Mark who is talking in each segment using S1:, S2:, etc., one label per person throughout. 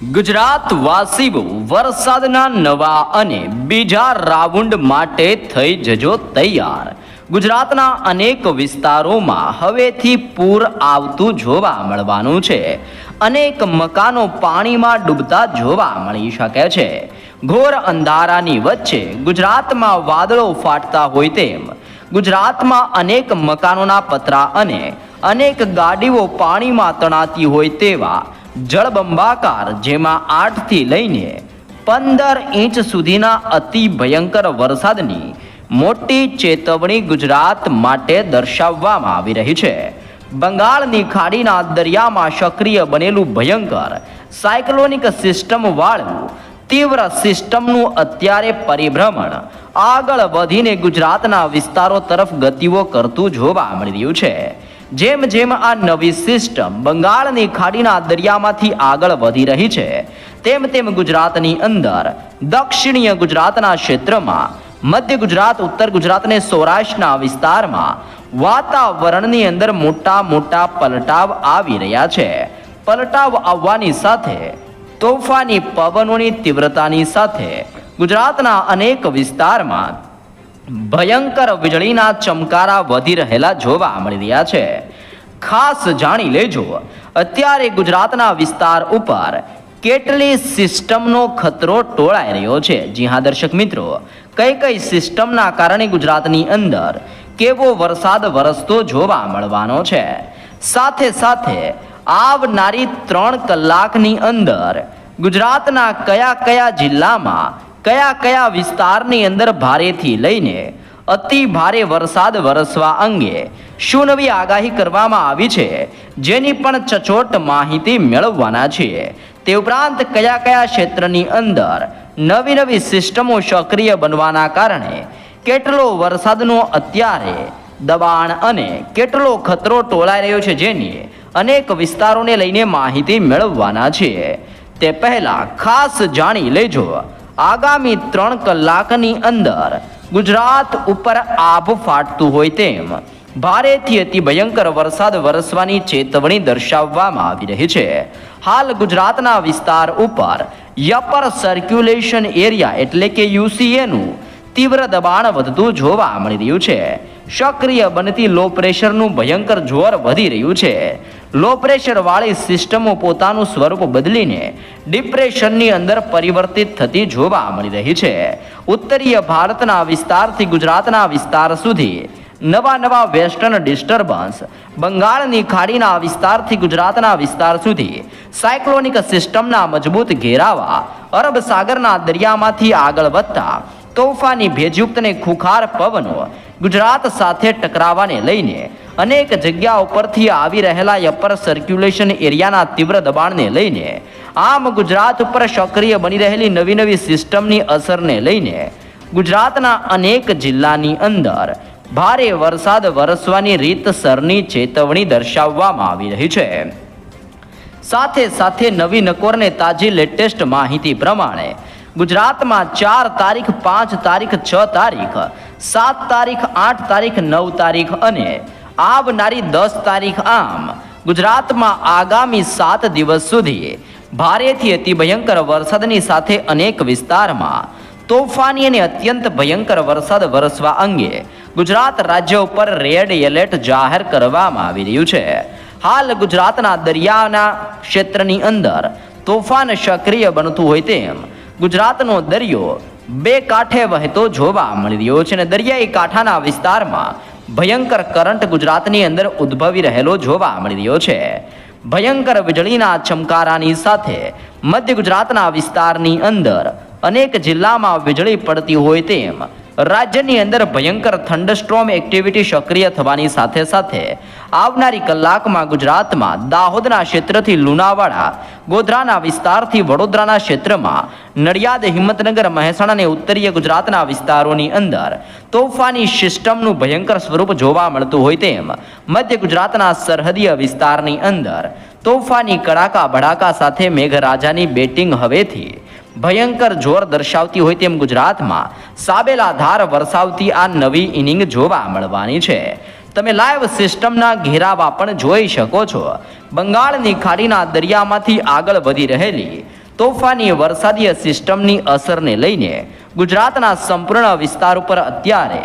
S1: ગુજરાત વાસીઓ વરસાદના નવા અને બીજા રાઉન્ડ માટે થઈ જજો તૈયાર. ગુજરાતના અનેક વિસ્તારોમાં હવેથી પૂર આવતું જોવા મળવાનું છે. અનેક મકાનો પાણીમાં ડૂબતા જોવા મળી શકે છે. ઘોર અંધારાની વચ્ચે ગુજરાતમાં વાદળો ફાટતા હોય તેમ, ગુજરાતમાં અનેક મકાનોના પતરા અને અનેક ગાડીઓ પાણીમાં તણાતી હોય તેવા જળબંબાકાર, જેમાં આઠથી લઈને પંદર ઇંચ સુધીના અતિ ભયંકર વરસાદની મોટી ચેતવણી ગુજરાત માટે દર્શાવવામાં આવી રહી છે. બંગાળની ખાડીના દરિયામાં સક્રિય બનેલું ભયંકર સાયક્લોનિક સિસ્ટમ વાળું તીવ્ર સિસ્ટમનું અત્યારે પરિભ્રમણ આગળ વધીને ગુજરાતના વિસ્તારો તરફ ગતિઓ કરતું જોવા મળી રહ્યું છે. જેમ જેમ આ નવી સિસ્ટમ બંગાળની ખાડીના દરિયામાંથી આગળ વધી રહી છે, તેમ તેમ ગુજરાતની અંદર દક્ષિણીય ગુજરાતના ક્ષેત્રમાં, મધ્ય ગુજરાત, ઉત્તર ગુજરાતને સૌરાષ્ટ્રના વિસ્તારમાં વાતાવરણની અંદર મોટા મોટા પલટાવ આવી રહ્યા છે. પલટાવ આવવાની સાથે, તોફાની પવનોની તીવ્રતાની સાથે ગુજરાતના અનેક વિસ્તારમાં ભયંકર વીજળીના ચમકારા વધી રહેલા જોવા મળી રહ્યા છે. ખાસ જાણી લેજો, અત્યારે ગુજરાતના વિસ્તાર ઉપર કેટલી સિસ્ટમનો ખતરો ટોળાઈ રહ્યો છે. જી હા, દર્શક મિત્રો કઈ કઈ સિસ્ટમના કારણે ગુજરાતની અંદર કેવો વરસાદ વરસતો જોવા મળવાનો છે. સાથે સાથે આવનારી ત્રણ કલાકની અંદર ગુજરાતના કયા કયા જિલ્લામાં કયા કયા વિસ્તારની અંદર ભારેથી લઈને અતિ ભારે વરસાદ વરસવા અંગે શું નવી આગાહી કરવામાં આવી છે, જેની પણ ચચોટ માહિતી મેળવવાના છીએ તે ઉપરાંત કયા કયા ક્ષેત્રની અંદર નવી નવી સિસ્ટમો સક્રિય બનવાના કારણે કેટલો વરસાદનો અત્યારે દબાણ અને કેટલો ખતરો ટોળાઈ રહ્યો છે જેની અનેક વિસ્તારોને લઈને માહિતી મેળવવાના છીએ તે પહેલાં ખાસ જાણી લેજો આગામી ત્રણ કલાકની અંદર ગુજરાત ઉપર આભ ફાટતું હોય તેમ ભારેથી અતિ ભયંકર વરસાદ વરસવાની ચેતવણી દર્શાવવામાં આવી રહી છે. હાલ ગુજરાતના વિસ્તાર ઉપર યપર સર્ક્યુલેશન એરિયા એટલે કે યુસીએનું તીવ્ર દબાણ વધતું જોવા મળી રહ્યું છે. સક્રિય બનતી લો પ્રેશરનું ભયંકર જોર વધી રહ્યું છે. લો પ્રેશરવાળી સિસ્ટમો પોતાનું સ્વરૂપ બદલીને ડિપ્રેશનની અંદર પરિવર્તિત થતી જોવા મળી રહી છે. ઉત્તરીય ભારતના વિસ્તારથી ગુજરાતના વિસ્તાર સુધી નવા નવા વેસ્ટર્ન ડિસ્ટર્બન્સ બંગાળની ખાડીના વિસ્તારથી ગુજરાતના વિસ્તાર સુધી સાયક્લોનિક સિસ્ટમના મજબૂત ઘેરાવા, અરબ સાગરના દરિયામાંથી આગળ વધતા તોફાની ભેજયુક્ત અને ખુખાર પવનો ગુજરાત સાથે ટકરાવાને લઈને અનેક જગ્યા ઉપરથી આવી રહેલા અપર સર્ક્યુલેશન એરિયાના તીવ્ર દબાણને લઈને આમ ગુજરાત ઉપર સક્રિય બની રહેલી નવી નવી સિસ્ટમની અસરને લઈને ગુજરાતના અનેક જિલ્લાની અંદર ભારે વરસાદ વરસવાની રીતસરની ચેતવણી દર્શાવવામાં આવી રહી છે. સાથે સાથે નવી નકોરને તાજી લેટેસ્ટ માહિતી પ્રમાણે ગુજરાતમાં ચાર તારીખ, પાંચ તારીખ, છ તારીખ, સાત તારીખ, આઠ તારીખ, નવ તારીખ અને આવનારી દસ તારીખ આમ ગુજરાતમાં આગામી સાત દિવસ સુધી ભારેથી અતિ ભયંકર વરસાદની સાથે અનેક વિસ્તારમાં તોફાની અને અત્યંત ભયંકર વરસાદ વરસવા અંગે ગુજરાત રાજ્ય ઉપર રેડ એલર્ટ જાહેર કરવામાં આવી રહ્યું છે. હાલ ગુજરાતના દરિયાના ક્ષેત્રની અંદર તોફાન સક્રિય બનતું હોય તેમ ગુજરાતનો દરિયો બે કાંઠે વહેતો જોવા મળી રહ્યો છે અને દરિયાઈ કાંઠાના વિસ્તારમાં ભયંકર કરંટ ગુજરાતની અંદર ઉદ્ભવી રહેલો જોવા મળી રહ્યો છે. ભયંકર વીજળીના ચમકારાની સાથે મધ્ય ગુજરાતના વિસ્તારની અંદર અનેક જિલ્લામાં વીજળી પડતી હોય તેમ રાજ્યની અંદર ભયંકર થંડરસ્ટ્રોમ એક્ટિવિટી સક્રિય થવાની સાથે સાથે આવનારી કલાકમાં ગુજરાતમાં દાહોદના ક્ષેત્રથી લુણાવાડા, ગોધરાના વિસ્તારથી વડોદરાના ક્ષેત્રમાં નડિયાદ, હિંમતનગર, મહેસાણા અને ઉત્તરીય ગુજરાતના વિસ્તારોની અંદર તોફાની સિસ્ટમનું ભયંકર સ્વરૂપ જોવા મળતું હોય તેમ મધ્ય ગુજરાતના સરહદીય વિસ્તારની અંદર તોફાની કડાકા ભડાકા સાથે મેઘરાજાની બેટિંગ હવેથી. ભયંકર જોર દર્શાવતી હોય તેમ ગુજરાતમાં સાબેલા ધાર વરસાવતી આ નવી ઇનિંગ જોવા મળવાની છે. તમે લાઈવ સિસ્ટમના ઘેરાવા પણ જોઈ શકો છો. બંગાળની ખાડીના દરિયામાંથી આગળ વધી રહેલી તોફાની વરસાદીય સિસ્ટમની અસરને લઈને ગુજરાતના સંપૂર્ણ વિસ્તાર ઉપર અત્યારે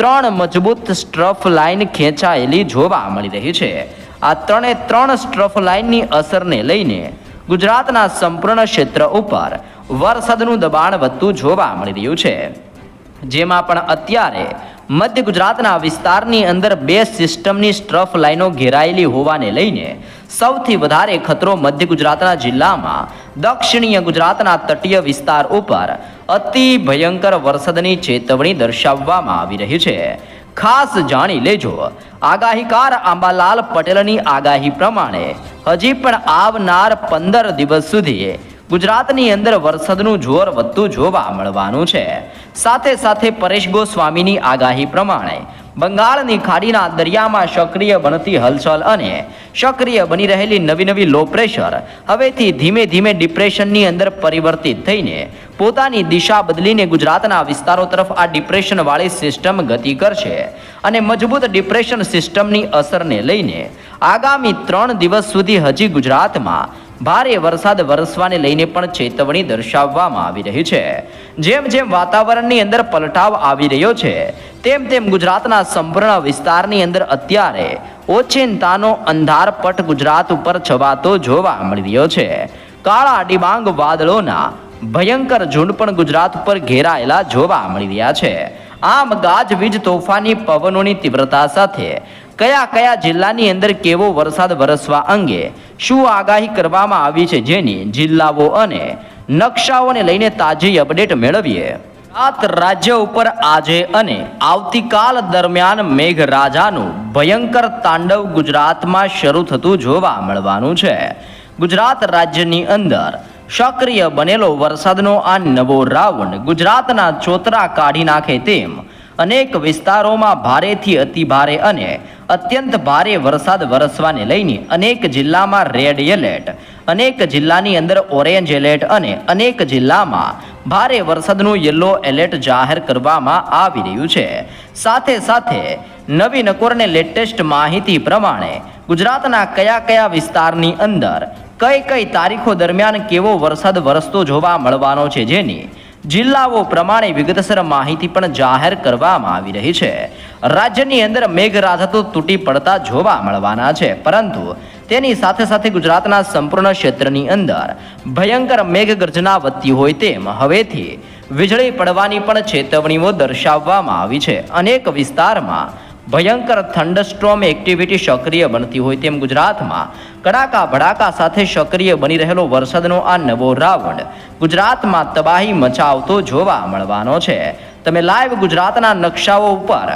S1: ત્રણ મજબૂત સ્ટ્રફ લાઇન ખેંચાયેલી જોવા મળી રહી છે. આ ત્રણે ત્રણ સ્ટ્રફ લાઇનની અસરને લઈને ગુજરાતના સંપૂર્ણ ક્ષેત્ર ઉપર વરસાદનું દબાણ વધતું જોવા મળી રહ્યું છે. જેમાં પણ અત્યારે મધ્ય ગુજરાતના વિસ્તારની અંદર બે સિસ્ટમની સ્ટ્રફ લાઈનો ઘેરાયેલી હોવાને લઈને સૌથી વધારે ખતરો મધ્ય ગુજરાતના જિલ્લામાં દક્ષિણીય ગુજરાતના તટીય વિસ્તાર ઉપર અતિ ભયંકર વરસાદની ચેતવણી દર્શાવવામાં આવી રહી છે. ખાસ જાણી લેજો. આગાહીકાર આંબાલાલ પટેલની આગાહી પ્રમાણે હજી પણ આવનાર પંદર દિવસ સુધી ગુજરાતની અંદર વરસાદનું જોર વધતું જોવા મળવાનું છે. સાથે સાથે પરેશ ગોસ્વામીની આગાહી પ્રમાણે બંગાળની ખાડીના દરિયામાં સક્રિય બનતી હલચલ અને સક્રિય બની રહેલી નવી નવી લો પ્રેશર હવેથી ધીમે ધીમે ડિપ્રેશનની અંદર પરિવર્તિત થઈને પોતાની દિશા બદલીને ગુજરાતના વિસ્તારો તરફ આ ડિપ્રેશનવાળી સિસ્ટમ ગતિ કરશે અને મજબૂત ડિપ્રેશન સિસ્ટમની અસરને લઈને આગામી ત્રણ દિવસ સુધી હજી ગુજરાતમાં ભારે વરસાદ વરસવાને લઈને પણ ચેતવણી દર્શાવવામાં આવી રહી છે. જેમ જેમ વાતાવરણની અંદર પલટાવ આવી રહ્યો છે, તેમ તેમ ગુજરાતના સંપૂર્ણ વિસ્તારની અંદર અત્યારે ઓચિંતાનો અંધારપટ ગુજરાત ઉપર છવાતો જોવા મળી રહ્યો છે. કાળા ડિબાંગ વાદળોના ભયંકર ઝુંડ પણ ગુજરાત ઉપર ઘેરાયેલા જોવા મળી રહ્યા છે. આમ ગાજવીજ તોફાની પવનોની તીવ્રતા સાથે કયા કયા જિલ્લાની અંદર કેવો વરસાદ વરસવા અંગે શું આગાહી કરવામાં આવી છે જેની જિલ્લાઓ અને નકશાઓને લઈને તાજી અપડેટ મેળવીએ. ગુજરાત રાજ્ય ઉપર આજે અને આવતીકાલ દરમિયાન મેઘરાજાનું ભયંકર તાંડવ ગુજરાતમાં શરૂ થતું જોવા મળવાનું છે. ગુજરાત રાજ્યની અંદર સક્રિય બનેલો વરસાદનો આ નવો રાઉન્ડ ગુજરાતના ચોતરા કાઢી નાખે તેમ અનેક વિસ્તારોમાં ભારેથી અતિ ભારે અને અત્યંત ભારે વરસાદ વરસવાને લઈને અનેક જિલ્લામાં રેડ એલર્ટ, અનેક જિલ્લાની અંદર ઓરેન્જ એલર્ટ અને અનેક જિલ્લામાં ભારે વરસાદનું યલો એલર્ટ જાહેર કરવામાં આવી રહ્યું છે. સાથે સાથે નવી નકોરને લેટેસ્ટ માહિતી પ્રમાણે ગુજરાતના કયા કયા વિસ્તારની અંદર કઈ કઈ તારીખો દરમિયાન કેવો વરસાદ વરસતો જોવા મળવાનો છે જેની જિલ્લાઓ પ્રમાણે વિગતસર માહિતી પણ જાહેર કરવામાં આવી રહી છે. રાજ્યની અંદર મેઘરાજા તો તૂટી પડતા જોવા મળવાના છે, પરંતુ તેની સાથે સાથે ગુજરાતના સંપૂર્ણ ક્ષેત્રની અંદર ભયંકર મેઘગર્જના વધતી હોય તેમ હવેથી વીજળી પડવાની પણ ચેતવણીઓ દર્શાવવામાં આવી છે. અનેક વિસ્તારમાં ભયંકર થંડસ્ટ્રોમ એક્ટિવિટી સક્રિય બનતી હોય તેમ ગુજરાતમાં કડાકા ભડાકા સાથે સક્રિય બની રહેલો વરસાદનો આ નવો રાઉન્ડ ગુજરાતમાં તબાહી મચાવતો જોવા મળવાનો છે. તમે લાઈવ ગુજરાતના નકશાઓ ઉપર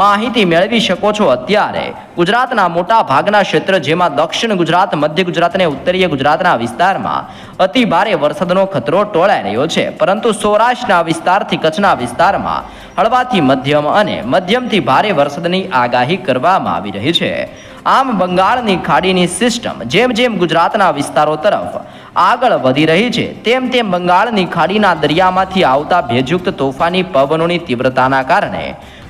S1: માહિતી મેળવી શકો છો અત્યારે. ગુજરાતના મોટા ભાગના ક્ષેત્ર જેમાં દક્ષિણ ગુજરાત, મધ્ય ગુજરાત અને ઉત્તરીય ગુજરાતના વિસ્તારમાં અતિ ભારે વરસાદનો ખતરો ટોળાઈ રહ્યો છે. પરંતુ સૌરાષ્ટ્રના વિસ્તારથી કચ્છના વિસ્તારમાં હળવાથી મધ્યમ અને મધ્યમથી ભારે વરસાદની આગાહી કરવામાં આવી રહી છે. આમ બંગાળની ખાડીની સિસ્ટમ જેમ જેમ ગુજરાતના વિસ્તારો તરફ આગળ વધી રહી છે, તેમ તેમ બંગાળની ખાડીના દરિયામાંથી આવતા ભેજયુક્ત તોફાની પવનોની તીવ્રતાના કારણે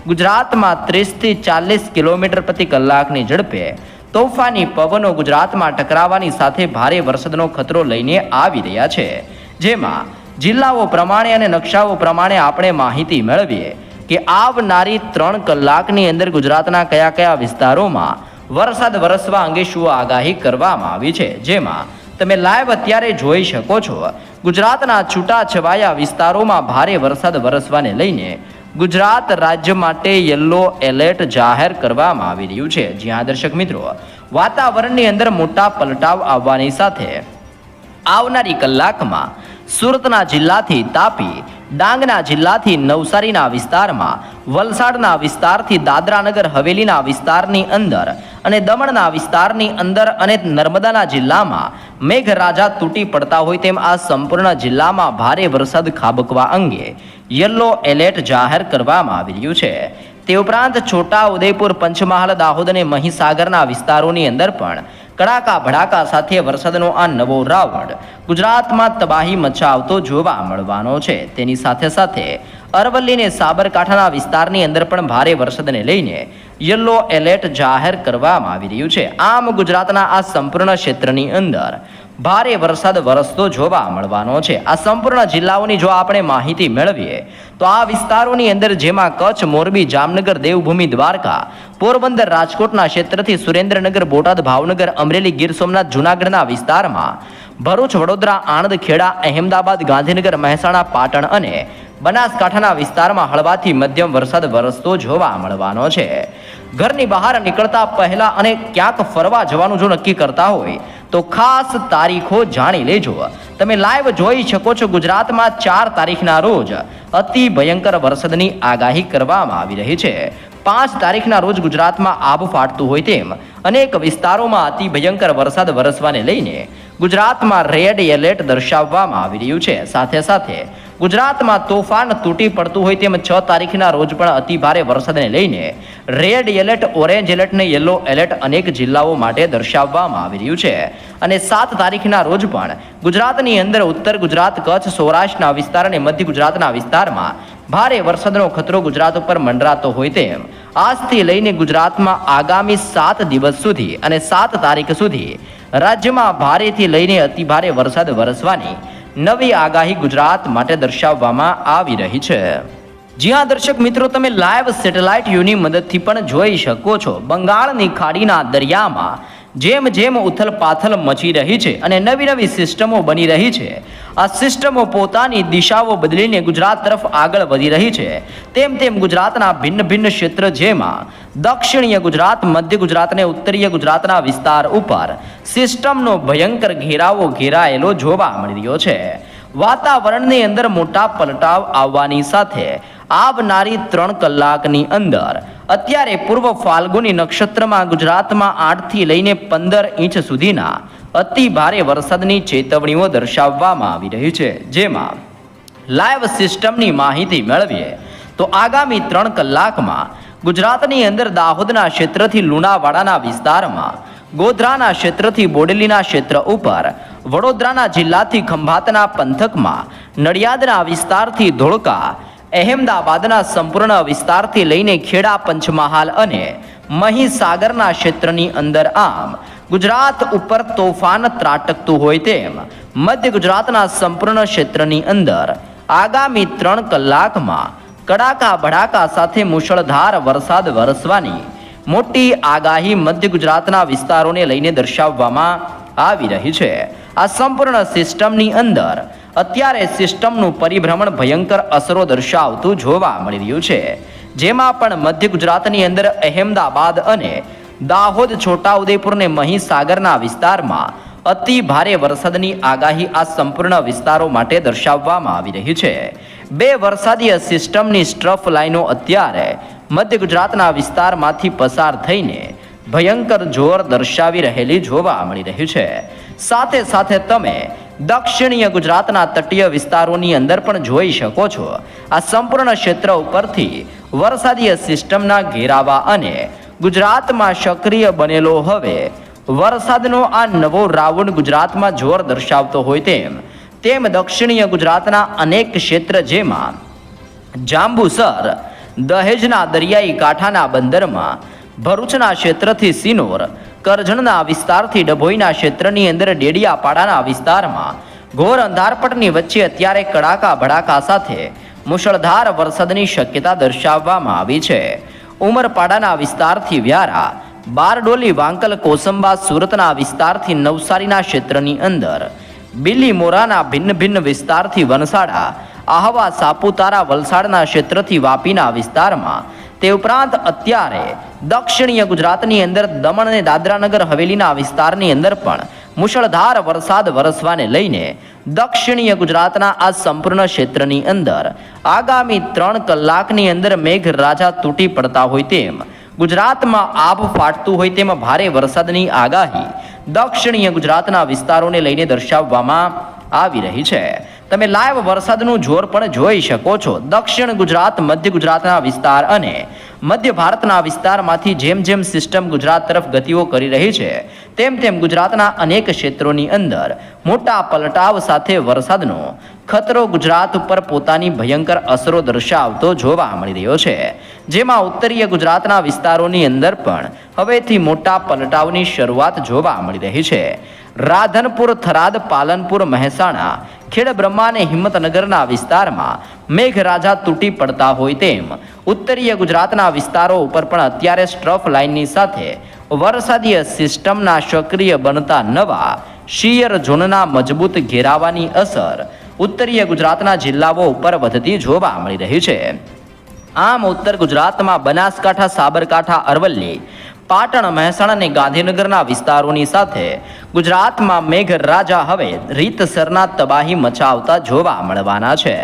S1: ગુજરાતમાં ત્રીસથી ચાલીસ કિલોમીટર પ્રતિ કલાકની ઝડપે તોફાની પવનો ગુજરાતમાં ટકરાવાની સાથે ભારે વરસાદનો ખતરો લઈને આવી રહ્યા છે. જેમાં જિલ્લાઓ પ્રમાણે અને નકશાઓ પ્રમાણે આપણે માહિતી મેળવીએ કે આવનારી ત્રણ કલાકની અંદર ગુજરાતના કયા કયા વિસ્તારોમાં વરસાદ વરસવા અંગે શું આગાહી કરવામાં આવી છે? જેમાં તમે લાઈવ અત્યારે જોઈ શકો છો. ગુજરાતના છૂટાછવાયા વિસ્તારોમાં ભારે વરસાદ વરસવાને લઈને ગુજરાત રાજ્ય માટે યલો એલર્ટ જાહેર કરવામાં આવી રહ્યું છે. જ્યાં દર્શક મિત્રો, વાતાવરણની અંદર મોટા પલટાવ આવવાની સાથે આવનારી કલાકમાં સુરતના જિલ્લાથી તાપી, ડાંગના જિલ્લાથી નવસારીના વિસ્તારમાં, વલસાડના વિસ્તારથી દાદરાનગર હવેલીના વિસ્તારની અંદર અને દમણના વિસ્તારની અંદર અને નર્મદાના જિલ્લામાં મેઘરાજા તૂટી પડતા હોય તેમ આ સંપૂર્ણ જિલ્લામાં ભારે વરસાદ ખાબકવા અંગે યલો એલર્ટ જાહેર કરવામાં આવી રહ્યું છે. તે ઉપરાંત છોટા ઉદયપુર પંચમહાલ, દાહોદ અને મહીસાગરના વિસ્તારોની અંદર પણ કડાકા ભડાકા સાથે વરસાદનો આ નવો રાવણ ગુજરાતમાં તબાહી મચાવતો જોવા મળવાનો છે. તેની સાથે સાથે અરવલ્લીને સાબરકાંઠાના વિસ્તારની અંદર પણ ભારે વરસાદને લઈને યલો એલર્ટ જાહેર કરવામાં આવી રહ્યું છે. આમ ગુજરાતના આ સંપૂર્ણ ક્ષેત્રની અંદર ભારે વરસાદ વરસતો જોવા મળવાનો છે. આ સંપૂર્ણ જિલ્લાઓની જો આપણે માહિતી મેળવીએ, તો આ વિસ્તારોની અંદર જેમાં કચ્છ, મોરબી, જામનગર, દેવભૂમિ, દ્વારકા, પોરબંદર, રાજકોટના ક્ષેત્રથી સુરેન્દ્રનગર, બોટાદ, ભાવનગર, અમરેલી, ગીર સોમનાથ, જૂનાગઢના વિસ્તારમાં ભરૂચ, વડોદરા, આણંદ, ખેડા, અહેમદાબાદ, ગાંધીનગર, મહેસાણા, પાટણ અને બનાસકાંઠાના વિસ્તારમાં હળવાથી મધ્યમ વરસાદ વરસતો જોવા મળવાનો છે. ઘરની બહાર નીકળતા પહેલા અને ક્યાંક ફરવા જવાનું જો નક્કી કરતા હોય, તો ખાસ તારીખો જાણી લેજો. તમે લાઈવ જોઈ શકો છો ગુજરાતમાં ચાર તારીખના રોજ અતિ ભયંકર વરસાદની આગાહી કરવામાં આવી રહી છે. પાંચ તારીખના રોજ ગુજરાતમાં આબ ફાટતું હોય તેમ અનેક વિસ્તારોમાં અતિ ભયંકર વરસાદ વરસવાને લઈને ગુજરાતમાં રેડ એલર્ટ દર્શાવવામાં આવી રહ્યું છે. સાથે સાથે ગુજરાતમાં તોફાન તૂટી પડતું હોય તેમ છ તારીખના રોજ પણ અતિ ભારે વરસાદને લઈને રેડ એલર્ટ, ઓરેન્જ એલર્ટ અને યલો એલર્ટ અનેક જિલ્લાઓ માટે દર્શાવવામાં આવી રહ્યું છે. અને સાત તારીખના રોજ પણ ગુજરાતની અંદર ઉત્તર ગુજરાત, કચ્છ, સૌરાષ્ટ્રના વિસ્તાર અને મધ્ય ગુજરાતના વિસ્તારમાં ભારે વરસાદનો ખતરો ગુજરાત ઉપર મંડરાતો હોય તેમ. આજથી લઈને ગુજરાતમાં આગામી સાત દિવસ સુધી અને સાત તારીખ સુધી રાજ્યમાં ભારેથી લઈને અતિભારે વરસાદ વરસવાની નવી આગાહી ગુજરાત માટે દર્શાવવામાં આવી રહી છે. જ્યાં દર્શક મિત્રો, તમે લાઈવ સેટેલાઇટ યુની મદદથી પણ જોઈ શકો છો. બંગાળની ખાડીના દરિયામાં જેમ જેમ ઉથલ પાથલ મચી રહી છે અને નવી નવી સિસ્ટમો બની રહી છે, આ સિસ્ટમો પોતાની દિશાઓ બદલીને ગુજરાત તરફ આગળ વધી રહી છે. તેમ તેમ ગુજરાતના ભિન્ન ભિન્ન ક્ષેત્ર જેમાં દક્ષિણીય ગુજરાત, મધ્ય ગુજરાત અને ઉત્તરીય ગુજરાતના વિસ્તાર ઉપર સિસ્ટમનો ભયંકર ઘેરાવો ઘેરાયેલો જોવા મળી રહ્યો છે. વાતાવરણની અંદર મોટા પલટાવ આવવાની સાથે આવનારી ત્રણ કલાકની અંદર. અત્યારે પૂર્વ ફાલ્ગુની નક્ષત્રમાં ગુજરાતમાં આઠથી લઈને પંદર ઇંચ સુધીના અતિ ભારે વરસાદની ચેતવણીઓ દર્શાવવામાં આવી રહી છે. જેમાં લાઈવ સિસ્ટમની માહિતી મેળવીએ તો આગામી ત્રણ કલાકમાં ગુજરાતની અંદર દાહોદના ક્ષેત્રથી લુણાવાડાના વિસ્તારમાં, ગોધરાના ક્ષેત્રથી બોડેલીના ક્ષેત્ર ઉપર, વડોદરાના જિલ્લાથી ખંભાતના પંથકમાં, નડિયાદના વિસ્તારથી ધોળકા અહેમદાબાદના સંપૂર્ણ વિસ્તારથી લઈને ખેડા, પંચમહાલ અને મહીસાગરના ક્ષેત્રની અંદર આમ ગુજરાત ઉપર તોફાન ત્રાટકતું હોય તેમ મધ્ય ગુજરાતના સંપૂર્ણ ક્ષેત્રની અંદર આગામી ત્રણ કલાકમાં કડાકા ભડાકા સાથે મુશળધાર વરસાદ વરસવાની મોટી આગાહી મધ્ય ગુજરાતના વિસ્તારોને લઈને દર્શાવવામાં આવી રહી છે. આ સંપૂર્ણ સિસ્ટમની અંદર અત્યારે સિસ્ટમનું પરિભ્રમણ ભયંકર અસરો દર્શાવતું જોવા મળી રહ્યું છે. જેમાં પણ મધ્ય ગુજરાતની અંદર અહેમદાબાદ અને દાહોદ છોટાઉદેપુર અને મહીસાગરના વિસ્તારમાં અતિ ભારે વરસાદની આગાહી આ સંપૂર્ણ વિસ્તારો માટે દર્શાવવામાં આવી રહી છે. બે વરસાદીય સિસ્ટમની સ્ટ્રફ લાઇનો અત્યારે મધ્ય ગુજરાતના વિસ્તારમાંથી પસાર થઈને ભયંકર જોર દર્શાવી રહેલી જોવા મળી રહ્યું છે. સાથે સાથે તમે દક્ષિણીય ગુજરાતના તટીય વિસ્તારોની અંદર પણ જોઈ શકો છો. આ સંપૂર્ણ ક્ષેત્ર ઉપરથી વરસાદીય સિસ્ટમના ઘેરાવા અને ગુજરાતમાં સક્રિય બનેલો હવે વરસાદનો આ નવો રાઉન્ડ ગુજરાતમાં જોર દર્શાવતો હોય તેમ તેમ દક્ષિણીય ગુજરાતના અનેક ક્ષેત્ર જેમાં જાંબુસર, દહેજના દરિયાઈ કાંઠાના બંદરમાં ભરૂચના ક્ષેત્રથી સિનોર, કરજણના વિસ્તારથી ડભોઈના ક્ષેત્રની અંદર ડેડિયાપાડાના વિસ્તારમાં ઘોર અંધારપટની વચ્ચે અત્યારે કડાકા ભડાકા સાથે મુશળધાર વરસાદની શક્યતા દર્શાવવામાં આવી છે. ઉમરપાડાના વિસ્તારથી વ્યારા, બારડોલી, વાંકલ, કોસંબા, સુરતના વિસ્તારથી નવસારીના ક્ષેત્રની અંદર, બિલીમોરાના ભિન્ન ભિન્ન વિસ્તારથી વનસાડા, આહવા, સાપુતારા, વલસાડના ક્ષેત્રથી વાપીના વિસ્તારમાં તે ઉપરાંત અત્યારે દક્ષિણીય ગુજરાતની અંદર દમણ અને દાદરાનગર હવેલીના વિસ્તારની અંદર પણ મુશળધાર વરસાદ વરસવાને લઈને દક્ષિણીય ગુજરાતના આ સંપૂર્ણ ક્ષેત્રની અંદર આગામી ત્રણ કલાકની અંદર મેઘરાજા તૂટી પડતા હોય તેમ, ગુજરાતમાં આભ ફાટતું હોય તેમ ભારે વરસાદની આગાહી દક્ષિણીય ગુજરાતના વિસ્તારોને લઈને દર્શાવવામાં આવી રહી છે. તમે લાઈવ વરસાદનું જોર પણ જોઈ શકો છો. દક્ષિણ ગુજરાત, મધ્ય ગુજરાતના વિસ્તાર અને મધ્ય ભારતના વિસ્તારમાંથી જેમ જેમ સિસ્ટમ ગુજરાત તરફ ગતિઓ કરી રહી છે, તેમ તેમ ગુજરાતના અનેક ક્ષેત્રોની અંદર મોટા પલટાવ સાથે વરસાદનો ખતરો ગુજરાત ઉપર પોતાની ભયંકર અસરો દર્શાવતો જોવા મળી રહ્યો છે. જેમાં ઉત્તરીય ગુજરાતના વિસ્તારોની અંદર પણ હવેથી મોટા પલટાવની શરૂઆત જોવા મળી રહી છે. રાધનપુર, થરાદ, પાલનપુર, મહેસાણા, ખેડ બ્રહ્મા અને હિંમતનગરના વિસ્તારમાં મેઘરાજા તૂટી પડતા હોય તેમ ઉત્તરીય ગુજરાતના વિસ્તારો ઉપર પણ અત્યારે સ્ટ્રફ લાઇનની સાથે વરસાદીય સિસ્ટમના સક્રિય બનતા નવા શિયર ઝોનના મજબૂત ઘેરાવાની અસર ઉત્તરીય ગુજરાતના જિલ્લાઓ ઉપર વધતી જોવા મળી રહી છે. આમ ઉત્તર ગુજરાતમાં બનાસકાંઠા, સાબરકાંઠા, અરવલ્લી પાટણ મહેસાણા અને ગાંધીનગરના વિસ્તારોની સાથે ગુજરાતમાં મેઘરાજા હવે રીતસરના તબાહી મચાવતા જોવા મળવાના છે.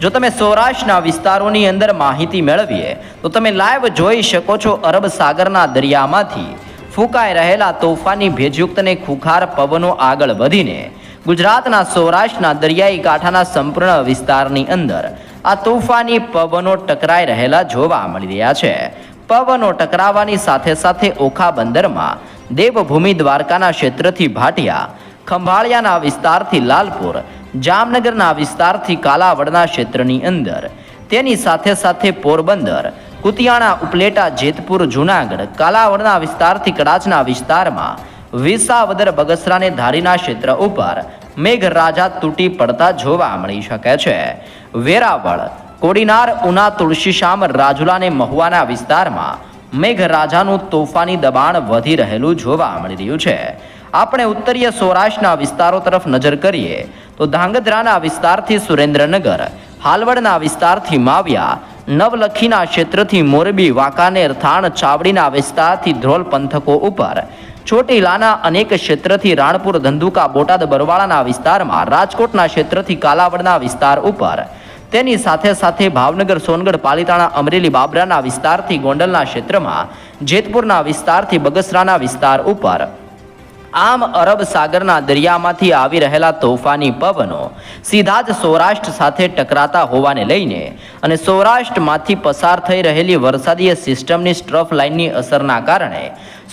S1: જો તમે સૌરાષ્ટ્રના વિસ્તારોની અંદર માહિતી મેળવીએ, તો તમે લાઈવ જોઈ શકો છો અરબ સાગરના દરિયામાંથી ફૂંકાઈ રહેલા તોફાની ભેજયુક્ત અને ખુખાર પવનો આગળ વધીને ગુજરાતના સૌરાષ્ટ્રના દરિયાઈ કાંઠાના સંપૂર્ણ વિસ્તારની અંદર આ તોફાની પવનો ટકરાઈ રહેલા જોવા મળી રહ્યા છે. પવનો ટકરાવાની સાથે સાથે ઓખા બંદરમાં દેવભૂમિ દ્વારકાના ક્ષેત્રથી ભાટિયા, ખંભાળિયાના વિસ્તારથી લાલપુર, જામનગરના વિસ્તારથી કાલાવડના ક્ષેત્રની અંદર. તેની સાથે સાથે પોરબંદર, કુતિયાણા, ઉપલેટા, જેતપુર, જુનાગઢ, કાલાવડના વિસ્તારથી કડાચના વિસ્તારમાં વિસાવદર બગસરાને ધારીના ક્ષેત્ર ઉપર મેઘરાજા તૂટી પડતા જોવા મળી શકે છે. વેરાવળ કોડીનાર, ઉના તુલસીશ્યામ રાજુલા અને મહુવાના વિસ્તારમાં મેઘરાજાનું તોફાની દબાણ વધી રહેલું જોવા મળી રહ્યું છે. આપણે ઉત્તરીય સૌરાષ્ટ્રના વિસ્તારો તરફ નજર કરીએ તો ધાંગધ્રાના વિસ્તારથી સુરેન્દ્રનગર, હાલવડના વિસ્તારથી માવ્યા, નવલખીના ક્ષેત્રથી મોરબી, વાંકાનેર, થાણ, ચાવડીના વિસ્તારથી ધ્રોલ પંથકો ઉપર, ચોટીલાના અનેક ક્ષેત્રથી રાણપુર, ધંધુકા, બોટાદ, બરવાળાના વિસ્તારમાં, રાજકોટના ક્ષેત્રથી કાલાવડના વિસ્તાર ઉપર તેની સાથે સાથે ભાવનગર, સોનગઢ, પાલિતાણા, અમરેલી, બાબરાના વિસ્તારથી ગોંડલના ક્ષેત્રમાં, જેતપુરના વિસ્તારથી બગસરાના વિસ્તાર ઉપર. આમ અરબ સાગરના દરિયામાંથી આવી રહેલા તોફાની પવનો સીધા જ સૌરાષ્ટ્ર સાથે ટકરાતા હોવાને લઈને અને સૌરાષ્ટ્રમાંથી પસાર થઈ રહેલી વરસાદીય સિસ્ટમની સ્ટ્રફ લાઇનની અસરના કારણે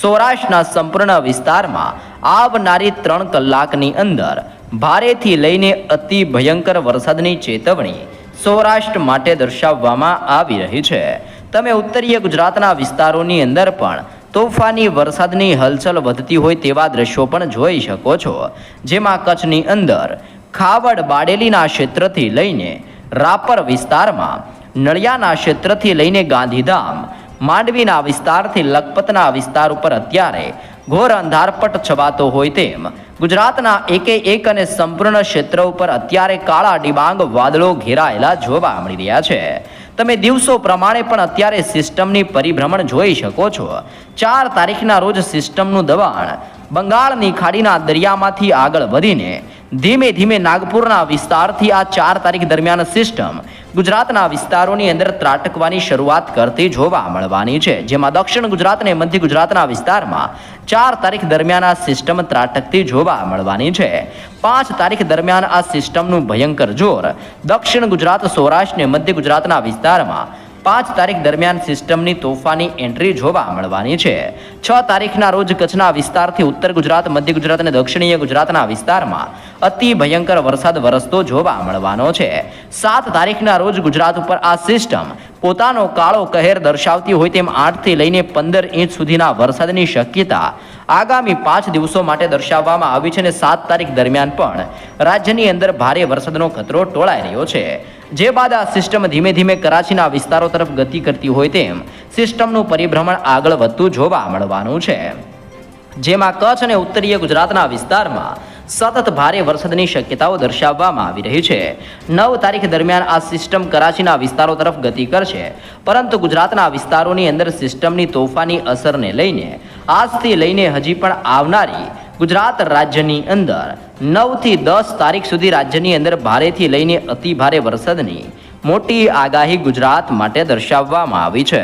S1: સૌરાષ્ટ્રના સંપૂર્ણ વિસ્તારમાં આવનારી ત્રણ કલાકની અંદર ભારેથી લઈને અતિ ભયંકર વરસાદની ચેતવણી સૌરાષ્ટ્ર માટે દર્શાવવામાં આવી રહી છે. તમે ઉત્તરીય ગુજરાતના વિસ્તારોની અંદર પણ તોફાની વરસાદની હલચલ વધતી હોય તેવા દ્રશ્યો પણ જોઈ શકો છો. જેમાં કચ્છની અંદર ખાવડ બાડેલીના ક્ષેત્રથી લઈને રાપર વિસ્તારમાં, નળિયાના ક્ષેત્રથી લઈને ગાંધીધામ, માંડવીના વિસ્તારથી લખપતના વિસ્તાર ઉપર અત્યારે ઘોર અંધારપટ છવાતો હોય તેમ. ગુજરાતના એકે એક અને સંપૂર્ણ ક્ષેત્ર ઉપર અત્યારે કાળા ડિબાંગ વાદળો ઘેરાયેલા જોવા મળી રહ્યા છે. તમે દિવસો પ્રમાણે પણ અત્યારે સિસ્ટમની પરિભ્રમણ જોઈ શકો છો. ચાર તારીખના રોજ સિસ્ટમનું દબાણ. બંગાળની ખાડીના દરિયામાંથી આગળ વધીને ધીમે ધીમે નાગપુરના વિસ્તારથી આ ચાર તારીખ દરમિયાન સિસ્ટમ ગુજરાતના વિસ્તારોની અંદર ત્રાટકવાની શરૂઆત કરતી જોવા મળવાની છે. જેમાં દક્ષિણ ગુજરાત અને મધ્ય ગુજરાતના વિસ્તારમાં ચાર તારીખ દરમિયાન આ સિસ્ટમ ત્રાટકતી જોવા મળવાની છે. પાંચ તારીખ દરમિયાન આ સિસ્ટમનું ભયંકર જોર દક્ષિણ ગુજરાત, સૌરાષ્ટ્ર અને મધ્ય ગુજરાતના વિસ્તારમાં પાંચ તારીખ દરમિયાન સિસ્ટમની તોફાની એન્ટ્રી જોવા મળવાની છે. છ તારીખના રોજ કચ્છના વિસ્તારથી ઉત્તર ગુજરાત, મધ્ય ગુજરાત અને દક્ષિણીય ગુજરાતના વિસ્તારમાં અતિ ભયંકર વરસાદ વરસતો જોવા મળવાનો છે. સાત તારીખના રોજ ગુજરાત ઉપર આ સિસ્ટમ પોતાનો કાળો કહેર દર્શાવતી હોય તેમ આઠથી લઈને પંદર ઇંચ સુધીના વરસાદની શક્યતા આગામી પાંચ દિવસો માટે દર્શાવવામાં આવી છે અને સાત તારીખ દરમિયાન પણ રાજ્યની અંદર ભારે વરસાદનો ખતરો ટોળાઈ રહ્યો છે. જે બાદ આ સિસ્ટમ ધીમે ધીમે કરાચીના વિસ્તારો તરફ ગતિ કરતી હોય તેમ સિસ્ટમનું પરિભ્રમણ આગળ વધતું જોવા મળવાનું છે. જેમાં કચ્છ અને ઉત્તરીય ગુજરાતના વિસ્તારમાં સતત ભારે વરસાદની શક્યતાઓ દર્શાવવામાં આવી રહી છે. નવ તારીખ દરમિયાન આ સિસ્ટમ કરાચીના વિસ્તારો તરફ ગતિ કરશે, પરંતુ ગુજરાતના વિસ્તારોની અંદર સિસ્ટમની તોફાની અસરને લઈને આજથી લઈને હજી પણ આવનારી ગુજરાત રાજ્યની અંદર નવથી દસ તારીખ સુધી રાજ્યની અંદર ભારેથી લઈને અતિ ભારે વરસાદની મોટી આગાહી ગુજરાત માટે દર્શાવવામાં આવી છે.